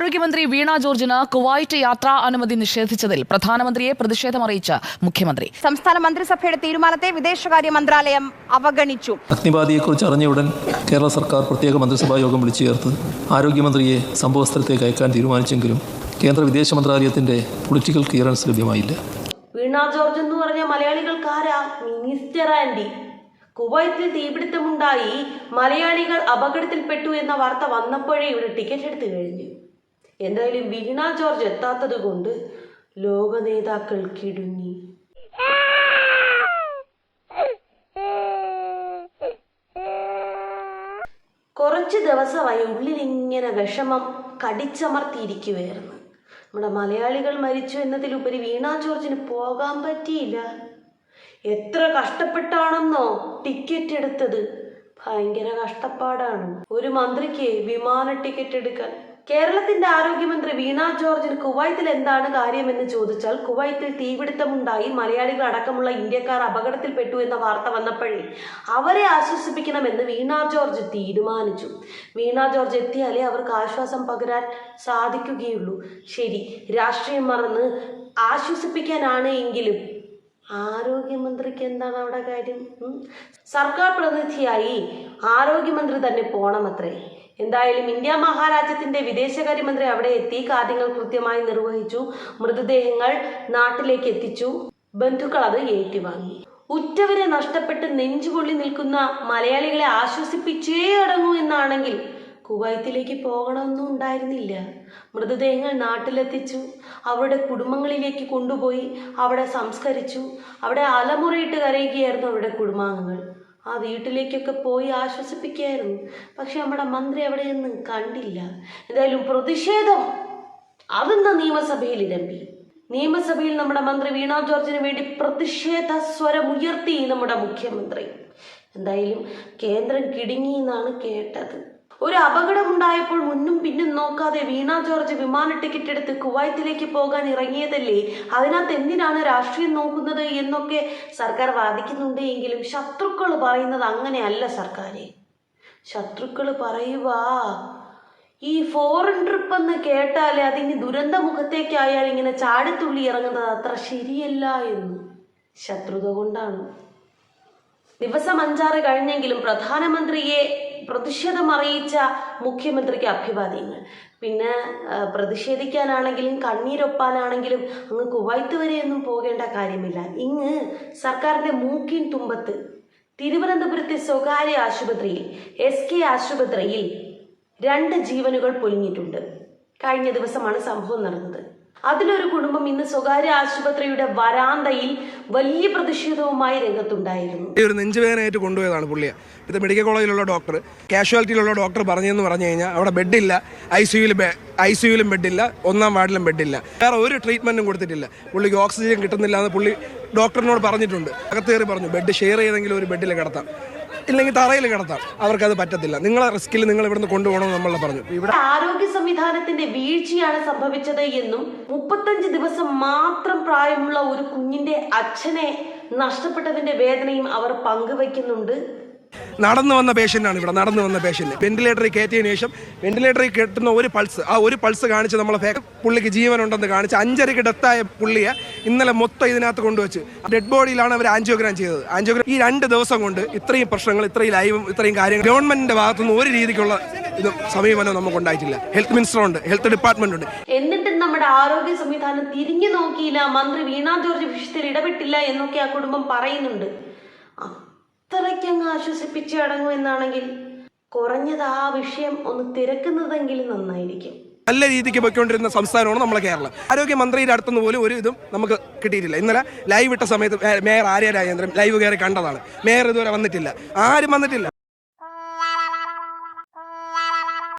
ആരോഗ്യമന്ത്രി വീണ ജോർജിന് കുവൈറ്റ് യാത്രാ അനുമതി നിഷേധിച്ചതിൽ പ്രധാനമന്ത്രിയെ പ്രതിഷേധം അറിയിച്ച മുഖ്യമന്ത്രി. സംസ്ഥാന മന്ത്രിസഭയുടെ തീരുമാനത്തെ വിദേശകാര്യ മന്ത്രാലയം അവഗണിച്ചു. അഗ്നിബാധയെക്കുറിച്ച് അറിഞ്ഞ ഉടൻ കേരള സർക്കാർ പ്രത്യേക മന്ത്രിസഭാ യോഗം വിളിച്ചു ചേർത്ത് ആരോഗ്യമന്ത്രിയെ സംഭവസ്ഥലത്തേക്ക് അയക്കാൻ തീരുമാനിച്ചെങ്കിലും കേന്ദ്ര വിദേശ മന്ത്രാലയത്തിന്റെ പൊളിറ്റിക്കൽ ക്ലിയറൻസ് ലഭ്യമായില്ല. വീണ ജോർജ് എന്ന് പറഞ്ഞ മലയാളികൾക്കാരാ മിനിസ്റ്റർ ആൻഡി. കുവൈത്തിൽ തീപിടുത്തമുണ്ടായി. മലയാളികൾ അപകടത്തിൽപ്പെട്ടു എന്ന വാർത്ത വന്നപ്പോഴേ ഇവിടെ ടിക്കറ്റ് എടുത്തു കഴിഞ്ഞു. എന്തായാലും വീണ ജോർജ് എത്താത്തത് കൊണ്ട് ലോക നേതാക്കൾ കിടുങ്ങി. കുറച്ച് ദിവസമായി ഉള്ളിൽ ഇങ്ങനെ വിഷമം കടിച്ചമർത്തിയിരിക്കുകയായിരുന്നു. നമ്മുടെ മലയാളികൾ മരിച്ചു എന്നതിലുപരി വീണ ജോർജിന് പോകാൻ പറ്റിയില്ല. എത്ര കഷ്ടപ്പെട്ടാണെന്നോ ടിക്കറ്റ് എടുത്തത് ഭയങ്കര കഷ്ടപ്പാടാണ്. ഒരു മന്ത്രിക്ക് വിമാന ടിക്കറ്റ് എടുക്കാൻ കേരളത്തിന്റെ ആരോഗ്യമന്ത്രി വീണ ജോർജിന് കുവൈത്തിൽ എന്താണ് കാര്യമെന്ന് ചോദിച്ചാൽ കുവൈത്തിൽ തീപിടുത്തമുണ്ടായി മലയാളികൾ അടക്കമുള്ള ഇന്ത്യക്കാർ അപകടത്തിൽപ്പെട്ടു എന്ന വാർത്ത വന്നപ്പോഴേ അവരെ ആശ്വസിപ്പിക്കണമെന്ന് വീണ ജോർജ് തീരുമാനിച്ചു. വീണ ജോർജ് എത്തിയാലേ അവർക്ക് ആശ്വാസം പകരാൻ സാധിക്കുകയുള്ളൂ. ശരി രാഷ്ട്രീയം മറന്ന് ആശ്വസിപ്പിക്കാനാണ് എങ്കിലും ആരോഗ്യമന്ത്രിക്ക് എന്താണ് അവിടെ കാര്യം? സർക്കാർ പ്രതിനിധിയായി ആരോഗ്യമന്ത്രി തന്നെ പോണമത്രേ. എന്തായാലും ഇന്ത്യ മഹാരാജ്യത്തിന്റെ വിദേശകാര്യമന്ത്രി അവിടെ എത്തി കാര്യങ്ങൾ കൃത്യമായി നിർവഹിച്ചു മൃതദേഹങ്ങൾ നാട്ടിലേക്ക് എത്തിച്ചു ബന്ധുക്കൾ അത് ഏറ്റുവാങ്ങി. ഉറ്റവരെ നഷ്ടപ്പെട്ട് നെഞ്ചുപൊള്ളി നിൽക്കുന്ന മലയാളികളെ ആശ്വസിപ്പിച്ചേ അടങ്ങൂ എന്നാണെങ്കിൽ കുവൈത്തിലേക്ക് പോകണമെന്നും ഉണ്ടായിരുന്നില്ല. മൃതദേഹങ്ങൾ നാട്ടിലെത്തിച്ചു അവരുടെ കുടുംബങ്ങളിലേക്ക് കൊണ്ടുപോയി അവിടെ സംസ്കരിച്ചു അവിടെ അലമുറയിട്ട് കരയുകയായിരുന്നു അവരുടെ കുടുംബാംഗങ്ങൾ. ആ വീട്ടിലേക്കൊക്കെ പോയി ആശ്വസിപ്പിക്കുകയായിരുന്നു പക്ഷെ നമ്മുടെ മന്ത്രി അവിടെയൊന്നും കണ്ടില്ല. എന്തായാലും പ്രതിഷേധം. അതെന്ന നിയമസഭയിൽ ഇരമ്പി നിയമസഭയിൽ നമ്മുടെ മന്ത്രി വീണ ജോർജിന് വേണ്ടി പ്രതിഷേധ സ്വരം ഉയർത്തി നമ്മുടെ മുഖ്യമന്ത്രി. എന്തായാലും കേന്ദ്രം കിടുങ്ങി എന്നാണ് കേട്ടത്. ഒരു അപകടമുണ്ടായപ്പോൾ മുന്നും പിന്നും നോക്കാതെ വീണ ജോർജ് വിമാന ടിക്കറ്റ് എടുത്ത് കുവൈത്തിലേക്ക് പോകാൻ ഇറങ്ങിയതല്ലേ? അതിനകത്ത് എന്തിനാണ് രാഷ്ട്രീയം നോക്കുന്നത് എന്നൊക്കെ സർക്കാർ വാദിക്കുന്നുണ്ട് എങ്കിലും ശത്രുക്കൾ പറയുന്നത് അങ്ങനെയല്ല സർക്കാരെ. ശത്രുക്കൾ പറയുക ഈ ഫോറിൻ ട്രിപ്പ് എന്ന് കേട്ടാലേ അതിന് ദുരന്ത മുഖത്തേക്കായാൽ ഇങ്ങനെ ചാടിത്തുള്ളി ഇറങ്ങുന്നത് അത്ര ശരിയല്ല എന്ന്. ശത്രുത കൊണ്ടാണ്. ദിവസം അഞ്ചാറ് കഴിഞ്ഞെങ്കിലും പ്രധാനമന്ത്രിയെ പ്രതിഷേധം അറിയിച്ച മുഖ്യമന്ത്രിക്ക് അഭിവാദ്യങ്ങൾ. പിന്നെ പ്രതിഷേധിക്കാനാണെങ്കിലും കണ്ണീരൊപ്പാനാണെങ്കിലും അങ്ങ് കുവൈത്ത് വരെയൊന്നും പോകേണ്ട കാര്യമില്ല. ഇങ്ങ് സർക്കാരിന്റെ മൂക്കിൻ തുമ്പത്ത് തിരുവനന്തപുരത്തെ സ്വകാര്യ ആശുപത്രിയിൽ എസ് കെ ആശുപത്രിയിൽ രണ്ട് ജീവനുകൾ പൊലിഞ്ഞിട്ടുണ്ട്. കഴിഞ്ഞ ദിവസമാണ് സംഭവം നടന്നത്. അതിലൊരു കുടുംബം ഇന്ന് സ്വകാര്യ ആശുപത്രിയുടെ വരാന്തയിൽ വലിയ പ്രതിഷേധവുമായി രംഗത്തുണ്ടായിരുന്നു. ഒരു നെഞ്ചുവേദനയായിട്ട് കൊണ്ടുപോയതാണ് പുള്ളിയെ. ഇത് മെഡിക്കൽ കോളേജിലുള്ള ഡോക്ടർ. കാഷ്വാലിറ്റിയിലുള്ള ഡോക്ടർ പറഞ്ഞെന്ന് പറഞ്ഞു കഴിഞ്ഞാൽ അവിടെ ബെഡില്ല ഐ സിയുയിൽ ഐ സിയുയിലും ബെഡില്ല ഒന്നാം വാർഡിലും ബെഡില്ല. വേറെ ഒരു ട്രീറ്റ്മെന്റും കൊടുത്തിട്ടില്ല. പുള്ളിക്ക് ഓക്സിജൻ കിട്ടുന്നില്ല എന്ന് പുള്ളി ഡോക്ടറിനോട് പറഞ്ഞിട്ടുണ്ട്. അകത്ത് കയറി പറഞ്ഞു ബെഡ് ഷെയർ ചെയ്തെങ്കിലും ഒരു ബെഡിൽ കിടത്താം. ഇല്ലെങ്കിൽ തറയിൽ കിടത്താം. അത് പറ്റത്തില്ല. നിങ്ങളെ റിസ്കിൽ നിങ്ങൾ ഇവിടുന്ന് കൊണ്ടുപോകണം നമ്മൾ പറഞ്ഞു. ഇവിടെ ആരോഗ്യ സംവിധാനത്തിന്റെ വീഴ്ചയാണ് സംഭവിച്ചത് എന്നും മുപ്പത്തഞ്ച് ദിവസം മാത്രം പ്രായമുള്ള ഒരു കുഞ്ഞിന്റെ അച്ഛനെ നഷ്ടപ്പെട്ടതിന്റെ വേദനയും അവർ പങ്കുവയ്ക്കുന്നുണ്ട് നടന്നു വന്ന പേഷ്യന്റാണ് ഇവിടെ നടന്നു വന്ന പേഷ്യന്റ് വെന്റിലേറ്ററിൽ കയറ്റിയതിനു ശേഷം വെന്റിലേറ്ററിൽ കെട്ടുന്ന ഒരു പൾസ് ആ ഒരു പൾസ് കാണിച്ച് നമ്മളെ പുള്ളിക്ക് ജീവനുണ്ടെന്ന് കാണിച്ച് അഞ്ചരയ്ക്ക് ഡെത്തായ പുള്ളിയെ ഇന്നലെ മൊത്തം ഇതിനകത്ത് കൊണ്ടുവച്ച്. ഡെഡ് ബോഡിയിലാണ് അവർ ആൻജിയോഗ്രാം ചെയ്തത്. ആൻജിയോഗ്രാം ഈ രണ്ട് ദിവസം കൊണ്ട് ഇത്രയും പ്രശ്നങ്ങൾ ഇത്രയും ലൈവും ഇത്രയും കാര്യങ്ങൾ ഗവൺമെന്റിന്റെ ഭാഗത്തുനിന്ന് ഒരു രീതിക്കുള്ള ഇത് സമീപനവും നമുക്ക് ഉണ്ടായിട്ടില്ല ഹെൽത്ത് മിനിസ്റ്റർ ഉണ്ട് ഹെൽത്ത് ഡിപ്പാർട്ട്മെന്റ് ഉണ്ട്. എന്നിട്ടും നമ്മുടെ ആരോഗ്യ സംവിധാനം തിരിഞ്ഞു നോക്കിയില്ല. മന്ത്രി വീണാ ജോർജ് വിഷയത്തിൽ ഇടപെട്ടില്ല എന്നൊക്കെ ആ കുടുംബം പറയുന്നുണ്ട്. അത്രയ്ക്കങ്ങ് ആശ്വസിപ്പിച്ച് അടങ്ങുമെന്നാണെങ്കിൽ കുറഞ്ഞത് ആ വിഷയം ഒന്ന് തിരക്കുന്നതെങ്കിൽ നന്നായിരിക്കും. നല്ല രീതിക്ക് പോയിക്കൊണ്ടിരുന്ന സംസ്ഥാനമാണ് നമ്മളെ കേരളം. ആരോഗ്യമന്ത്രിയുടെ അടുത്തുനിന്ന് പോലും ഒരു ഇതും നമുക്ക് കിട്ടിയിട്ടില്ല. ഇന്നലെ ലൈവ് ഇട്ട സമയത്ത് മേയർ ആര്യ രാജേന്ദ്രൻ ലൈവ് കയറി കണ്ടതാണ്. മേയർ ഇതുവരെ വന്നിട്ടില്ല. ആരും വന്നിട്ടില്ല.